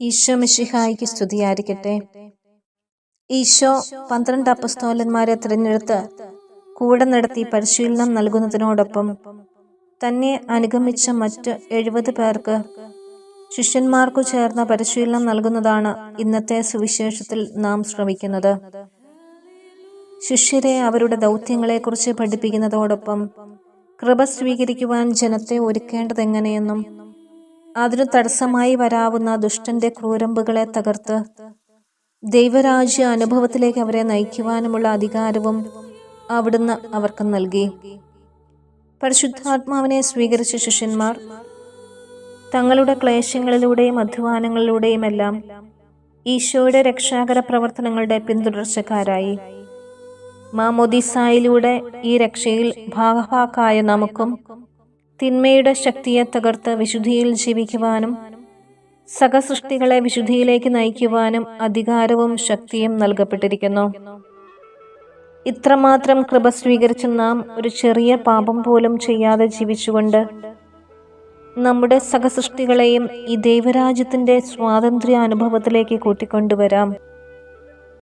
ഈശോ മിഷിഹായിക്ക് സ്തുതിയായിരിക്കട്ടെ. ഈശോ പന്ത്രണ്ട് അപ്പസ്തോലന്മാരെ തിരഞ്ഞെടുത്ത് കൂടെ നടത്തി പരിശീലനം നൽകുന്നതിനോടൊപ്പം തന്നെ അനുഗമിച്ച മറ്റ് എഴുപത് പേർക്ക് ശിഷ്യന്മാർക്കു ചേർന്ന പരിശീലനം നൽകുന്നതാണ് ഇന്നത്തെ സുവിശേഷത്തിൽ നാം ശ്രമിക്കുന്നത് ശിഷ്യരെ അവരുടെ ദൗത്യങ്ങളെക്കുറിച്ച് പഠിപ്പിക്കുന്നതോടൊപ്പം കൃപ സ്വീകരിക്കുവാൻ ജനത്തെ ഒരുക്കേണ്ടതെങ്ങനെയെന്നും അതിനു തടസ്സമായി വരാവുന്ന ദുഷ്ടന്റെ ക്രൂരമ്പുകളെ തകർത്ത് ദൈവരാജ്യ അനുഭവത്തിലേക്ക് അവരെ നയിക്കുവാനുമുള്ള അധികാരവും അവിടുന്ന് അവർക്ക് നൽകി. പരിശുദ്ധാത്മാവിനെ സ്വീകരിച്ച ശിഷ്യന്മാർ തങ്ങളുടെ ക്ലേശങ്ങളിലൂടെയും അധ്വാനങ്ങളിലൂടെയും എല്ലാം ഈശോയുടെ രക്ഷാകര പ്രവർത്തനങ്ങളുടെ പിന്തുടർച്ചക്കാരായി. മാമോദിസായിലൂടെ ഈ രക്ഷയിൽ ഭാഗഭാക്കായ നമുക്കും തിന്മയുടെ ശക്തിയെ തകർത്ത് വിശുദ്ധിയിൽ ജീവിക്കുവാനും സഹസൃഷ്ടികളെ വിശുദ്ധിയിലേക്ക് നയിക്കുവാനും അധികാരവും ശക്തിയും നൽകപ്പെട്ടിരിക്കുന്നു. ഇത്രമാത്രം കൃപ സ്വീകരിച്ച നാം ഒരു ചെറിയ പാപം പോലും ചെയ്യാതെ ജീവിച്ചുകൊണ്ട് നമ്മുടെ സഹസൃഷ്ടികളെയും ഈ ദൈവരാജ്യത്തിന്റെ സ്വാതന്ത്ര്യ അനുഭവത്തിലേക്ക് കൂട്ടിക്കൊണ്ടുവരാം.